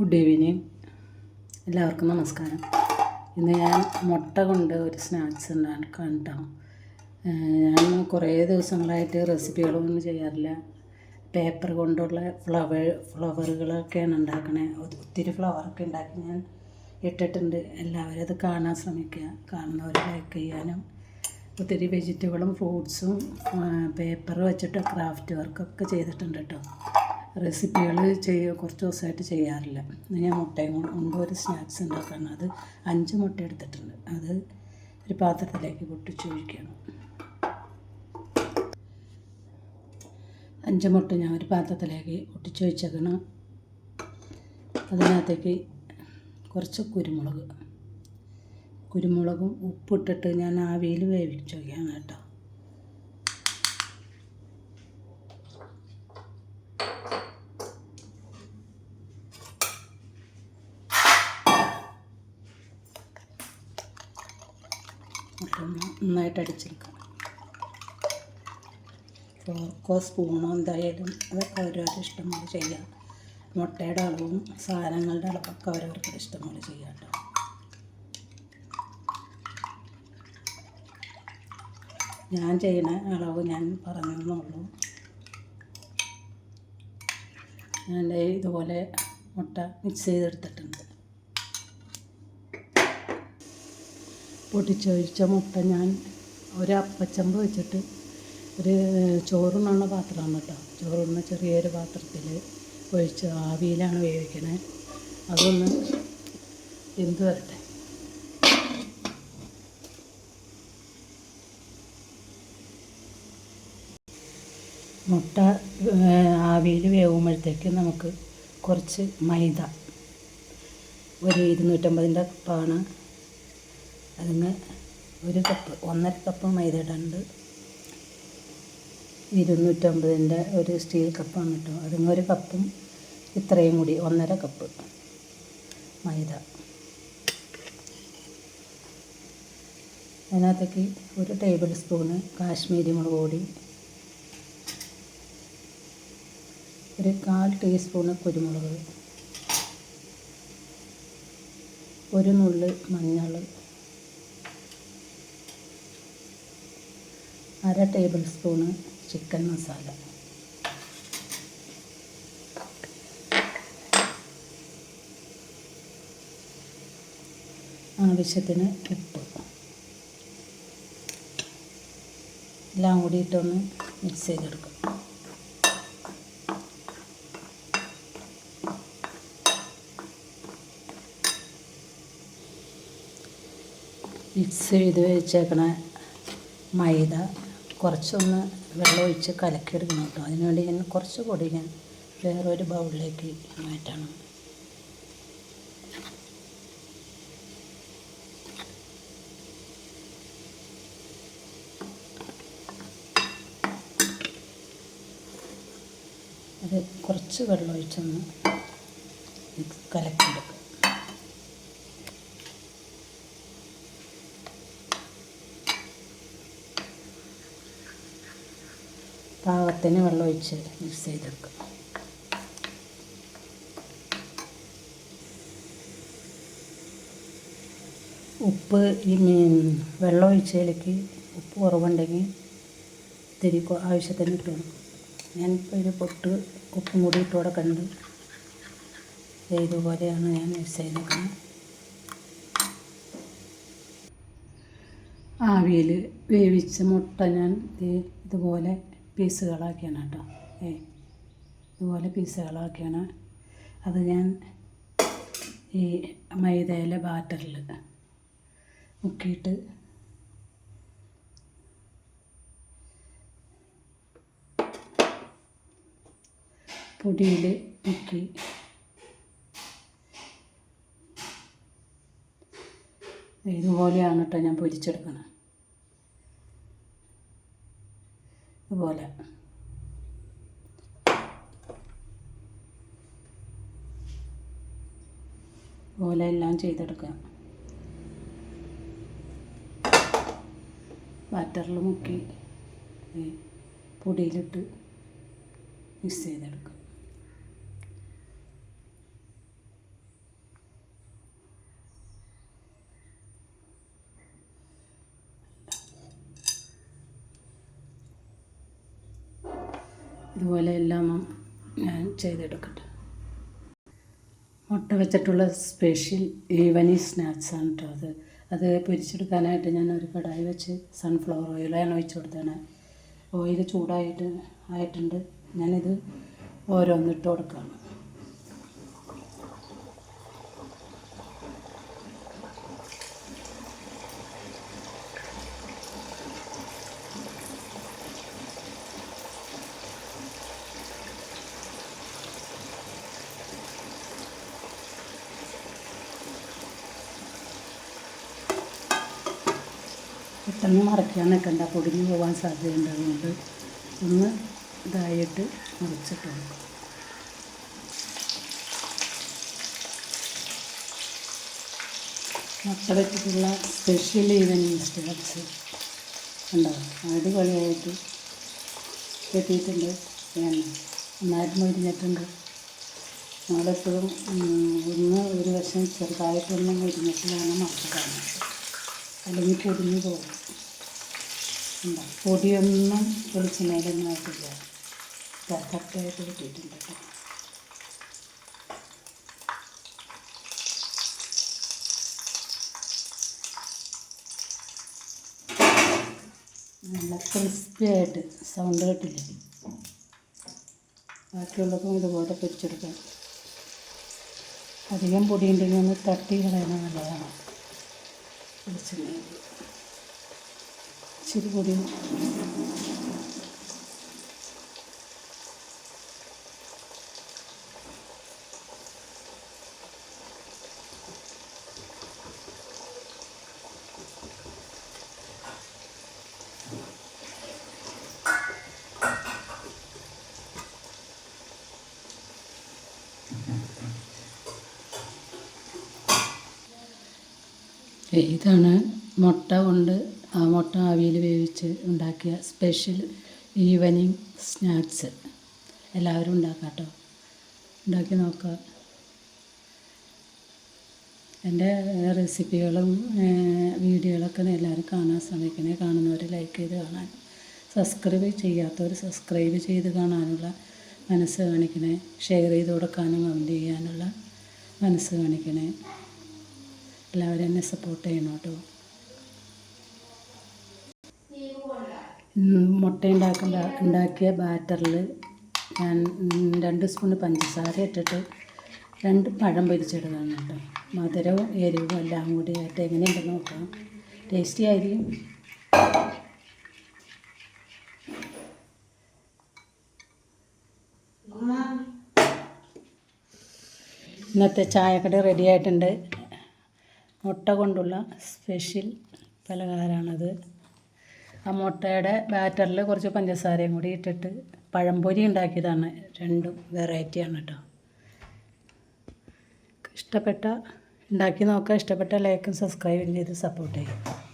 Good evening എല്ലാവർക്കും നമസ്കാരം. ഇന്ന് ഞാൻ മുട്ട കൊണ്ട് ഒരു സ്നാക്സ് ഉണ്ടാക്കാൻ കേട്ടോ ഞാൻ കുറേ ദിവസങ്ങളായിട്ട് റെസിപ്പികളൊന്നും ചെയ്യാറില്ല. പേപ്പർ കൊണ്ടുള്ള ഫ്ലവർ ഫ്ലവറുകളൊക്കെയാണ് ഉണ്ടാക്കണേ. ഒത്തിരി ഫ്ലവറൊക്കെ ഉണ്ടാക്കി ഞാൻ ഇട്ടിട്ടുണ്ട്. എല്ലാവരും അത് കാണാൻ ശ്രമിക്കുക. കാണുന്നവർ ലൈക്ക് ചെയ്യാനും ഒത്തിരി വെജിറ്റബിളും ഫ്രൂട്ട്സും പേപ്പർ വെച്ചിട്ട് ക്രാഫ്റ്റ് വർക്കൊക്കെ ചെയ്തിട്ടുണ്ട് കേട്ടോ റെസിപ്പികൾ ചെയ്യുക കുറച്ച് ദിവസമായിട്ട് ചെയ്യാറില്ല. ഞാൻ മുട്ടയും കൊണ്ട് ഒരു സ്നാക്സ് ഉണ്ടാക്കണം അത് അഞ്ച് മുട്ട എടുത്തിട്ടുണ്ട്. അത് ഒരു പാത്രത്തിലേക്ക് പൊട്ടിച്ച് ഒഴിക്കണം. അഞ്ച് മുട്ട ഞാൻ ഒരു പാത്രത്തിലേക്ക് പൊട്ടിച്ച് വെച്ചേക്കണം. അതിനകത്തേക്ക് കുറച്ച് കുരുമുളക്. കുരുമുളകും ഉപ്പിട്ടിട്ട് ഞാൻ ആവിയിൽ വേവിച്ച് വയ്ക്കാം കേട്ടോ. നന്നായിട്ട് അടിച്ചെടുക്കാം. ഫോർക്കോ സ്പൂണോ എന്തായാലും അതൊക്കെ അവരവരുടെ ഇഷ്ടം പോലെ ചെയ്യാം. മുട്ടയുടെ അളവും സാധനങ്ങളുടെ അളവൊക്കെ അവരവർക്ക് ഇഷ്ടം പോലെ ചെയ്യാം കേട്ടോ. ഞാൻ ചെയ്യുന്ന അളവ് ഞാൻ പറഞ്ഞെന്നുള്ളൂ ഞാൻ ഇതുപോലെ മുട്ട മിക്സ് ചെയ്തെടുത്തിട്ടുണ്ട്. പൊട്ടിച്ചൊഴിച്ച മുട്ട ഞാൻ ഒരു അപ്പച്ചമ്പ് വെച്ചിട്ട് ഒരു ചോറുണ്ണ പാത്രമാണ് കേട്ടോ. ചോറുണ്ണ ചെറിയൊരു പാത്രത്തിൽ ഒഴിച്ച് ആവിയിലാണ് വേവിക്കണേ. അതൊന്ന് എന്ത് വരട്ടെ. മുട്ട ആവിയിൽ വേവുമ്പോഴത്തേക്ക് നമുക്ക് കുറച്ച് മൈദ. ഒരു ഇരുന്നൂറ്റമ്പതിന്റെ കപ്പാണ് അതിന് ഒരു കപ്പ് ഒന്നര കപ്പ് മൈദ ഇടുന്നുണ്ട് ഇരുന്നൂറ്റമ്പതിന്റെ ഒരു സ്റ്റീൽ കപ്പാണ് കേട്ടോ. അതിന് ഒരു കപ്പും ഇത്രയും കൂടി ഒന്നര കപ്പ് മൈദ. അതിനകത്തേക്ക് ഒരു ടേബിൾ സ്പൂണ് കാശ്മീരി മുളക് പൊടി ഒരു കാൽ ടീസ്പൂണ് കുരുമുളക് ഒരു നുള്ള് മഞ്ഞൾ അര ടേബിൾ സ്പൂണ് ചിക്കൻ മസാല. ആവശ്യത്തിന് ഉപ്പ്. എല്ലാം കൂടിയിട്ടൊന്ന് മിക്സ് ചെയ്തെടുക്കും. മിക്സ് ചെയ്ത് വെച്ചേക്കണ മൈദ കുറച്ചൊന്ന് വെള്ളം ഒഴിച്ച് കലക്കിയെടുക്കണം കേട്ടോ. അതിനുവേണ്ടി ഞാൻ കുറച്ച് പൊടി ഞാൻ വേറൊരു ബൗളിലേക്ക് മാറ്റണം. അത് കുറച്ച് വെള്ളം ഒഴിച്ചൊന്ന് കലക്കിയെടുക്കും പാകത്തിന് വെള്ളം ഒഴിച്ച് മിക്സ് ചെയ്തെടുക്കും. ഉപ്പ് ഈ മീൻ വെള്ളം ഒഴിച്ചതിലേക്ക് ഉപ്പ് കുറവുണ്ടെങ്കിൽ ഇത്തിരി ആവശ്യത്തിന് ഇട്ട് കൊടുക്കും. ഞാനിപ്പോൾ ഒരു പൊട്ട് ഉപ്പും കൂടി ഇട്ട് കൊടുക്കുന്നുണ്ട് ഇതുപോലെയാണ് ഞാൻ മിക്സ് ചെയ്തേക്കുന്നത്. ആവിയിൽ വേവിച്ച മുട്ട ഞാൻ ഇതുപോലെ പീസുകളാക്കിയാണ് കേട്ടോ. ഏ ഇതുപോലെ പീസുകളാക്കിയാണ്. അത് ഞാൻ ഈ മൈദയിലെ ബാറ്ററിൽ മുക്കിയിട്ട് പൊടിയിൽ മുക്കി ഇതുപോലെയാണ് കേട്ടോ ഞാൻ പൊരിച്ചെടുക്കുന്നത് ഇതുപോലെ ഇതുപോലെ എല്ലാം ചെയ്തെടുക്കുക. ബാറ്ററിൽ മുക്കി പൊടിയിലിട്ട് മിക്സ് ചെയ്തെടുക്കുക. ഇതുപോലെ എല്ലാം ഞാൻ ചെയ്തെടുക്കട്ടെ. മുട്ട വെച്ചിട്ടുള്ള സ്പെഷ്യൽ ഈവനിങ് സ്നാക്സാണ് കേട്ടോ അത്. അത് പൊരിച്ചെടുക്കാനായിട്ട് ഞാൻ ഒരു കടായി വെച്ച് സൺഫ്ലവർ ഓയിലാണ് ഒഴിച്ചു കൊടുത്തതാണ്. ഓയിൽ ചൂടായിട്ട് ആയിട്ടുണ്ട്. ഞാനിത് ഓരോന്നിട്ട് കൊടുക്കുകയാണ് പെട്ടെന്ന് മറക്കാൻ നിൽക്കണ്ട. പൊടിഞ്ഞു പോകാൻ സാധ്യതയുണ്ട് അതുകൊണ്ട് ഒന്ന് ഇതായിട്ട് മുറിച്ചിട്ട് കൊടുക്കും. വെച്ചിട്ടുള്ള സ്പെഷ്യൽ ഈവനിങ് സ്നാക്സ് ഉണ്ടാവും അടിപൊളിയായിട്ട് കെട്ടിയിട്ടുണ്ട് ഞാൻ നന്നായിട്ട് മുരിഞ്ഞിട്ടുണ്ട്. നമ്മളെപ്പോഴും ഒന്ന് ഒരു വശം ചെറുതായിട്ടൊന്നും മുരിഞ്ഞിട്ട് വേണം മറക്കാൻ അല്ലെങ്കിൽ പൊടിഞ്ഞു പോകും. ഉണ്ടോ പൊടിയൊന്നും വെളിച്ചെണ്ണയിലൊന്നും ആയിട്ടില്ല കറക്റ്റായിട്ട് കിട്ടിയിട്ടുണ്ട് കേട്ടോ. നല്ല ക്രിസ്പി ആയിട്ട് സൗണ്ട് കേട്ടില്ല? ബാക്കിയുള്ളതും ഇതുപോലെ പൊരിച്ചെടുക്കാം. അധികം പൊടിയുണ്ടെങ്കിൽ ഒന്ന് തട്ടി കളയുന്നത് നല്ലതാണ്. വെളിച്ചെണ്ണയിൽ ഇച്ചിരി പൊടി ഇതാണ് മുട്ട കൊണ്ട് ആ മുട്ട ആവിയിൽ വേവിച്ച് ഉണ്ടാക്കിയ സ്പെഷ്യൽ ഈവനിങ് സ്നാക്സ് എല്ലാവരും ഉണ്ടാക്കാം കേട്ടോ ഉണ്ടാക്കി നോക്കുക. എന്റെ റെസിപ്പികളും വീഡിയോകളൊക്കെ എല്ലാവരും കാണാൻ ശ്രമിക്കണേ. കാണുന്നവർ ലൈക്ക് ചെയ്ത് കാണാൻ. സബ്സ്ക്രൈബ് ചെയ്യാത്തവർ സബ്സ്ക്രൈബ് ചെയ്ത് കാണാനുള്ള മനസ്സ് കാണിക്കണേ. ഷെയർ ചെയ്ത് കൊടുക്കാനും കമന്റ് ചെയ്യാനുള്ള മനസ്സ് കാണിക്കണേ. എല്ലാവരും എന്നെ സപ്പോർട്ട് ചെയ്യണം കേട്ടോ. മുട്ട ഉണ്ടാക്കുന്ന ഉണ്ടാക്കിയ ബാറ്ററിൽ ഞാൻ രണ്ട് സ്പൂൺ പഞ്ചസാര ഇട്ടിട്ട് രണ്ട് പഴം പൊരിച്ചിടുന്നതാണ് കേട്ടോ. മധുരവും എരിവും എല്ലാം കൂടി ആയിട്ട് എങ്ങനെയുണ്ടെന്ന് നോക്കാം. ടേസ്റ്റി ആയിരിക്കും. ഇന്നത്തെ ചായക്കട റെഡി ആയിട്ടുണ്ട്. മുട്ട കൊണ്ടുള്ള സ്പെഷ്യൽ പലഹാരമാണത്. ആ മുട്ടയുടെ ബാറ്ററിൽ കുറച്ച് പഞ്ചസാരയും കൂടി ഇട്ടിട്ട് പഴംപൊരി ഉണ്ടാക്കിയതാണ്. രണ്ടും വെറൈറ്റിയാണ് കേട്ടോ ഇഷ്ടപ്പെട്ട ഉണ്ടാക്കി നോക്കുക. ഇഷ്ടപ്പെട്ട ലൈക്കും സബ്സ്ക്രൈബും ചെയ്ത് സപ്പോർട്ട് ചെയ്യും